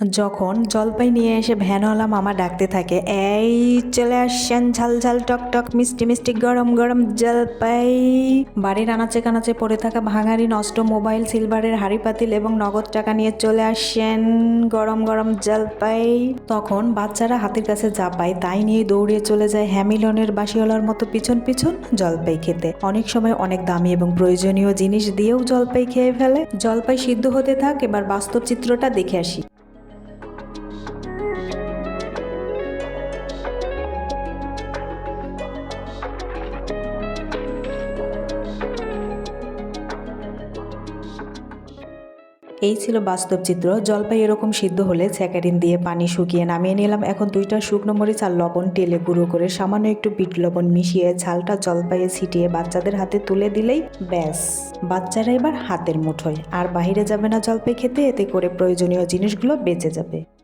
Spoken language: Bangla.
যখন জলপাই নিয়ে এসে ভ্যানওয়ালা মামা ডাকতে থাকে, এই চলে আসছেন ঝাল ঝাল টক টক মিষ্টি মিষ্টি গরম গরম জলপাই। বাড়ির আনাচে কানাচে পড়ে থাকা ভাঙারি নষ্ট মোবাইল, সিলভারের হাড়ি পাতিল এবং নগদ টাকা নিয়ে চলে আসছেন গরম গরম জলপাই। তখন বাচ্চারা হাতের কাছে যা পায় তাই নিয়ে দৌড়ে চলে যায় হ্যামিলনের বাসিওয়ালার মতো পিছন পিছন জলপাই খেতে। অনেক সময় অনেক দামি এবং প্রয়োজনীয় জিনিস দিয়েও জলপাই খেয়ে ফেলে। জলপাই সিদ্ধ হতে থাক, এবার বাস্তব চিত্রটা দেখে আসি। এই ছিল বাস্তব চিত্র। জলপাই এরকম সিদ্ধ হলে স্যাকারিন দিয়ে পানি শুকিয়ে নামিয়ে নিলাম। এখন দুইটা শুকনো মরিচ আর লবণ তেলে গুঁড়ো করে সামান্য একটু বিট লবণ মিশিয়ে ঝালটা জলপাইয়ে ছিটিয়ে বাচ্চাদের হাতে তুলে দিলেই ব্যাস। বাচ্চারা এবার হাতের মুঠোয়। আর বাহিরে যাবে না জলপাই খেতে, এতে করে প্রয়োজনীয় জিনিসগুলো বেঁচে যাবে।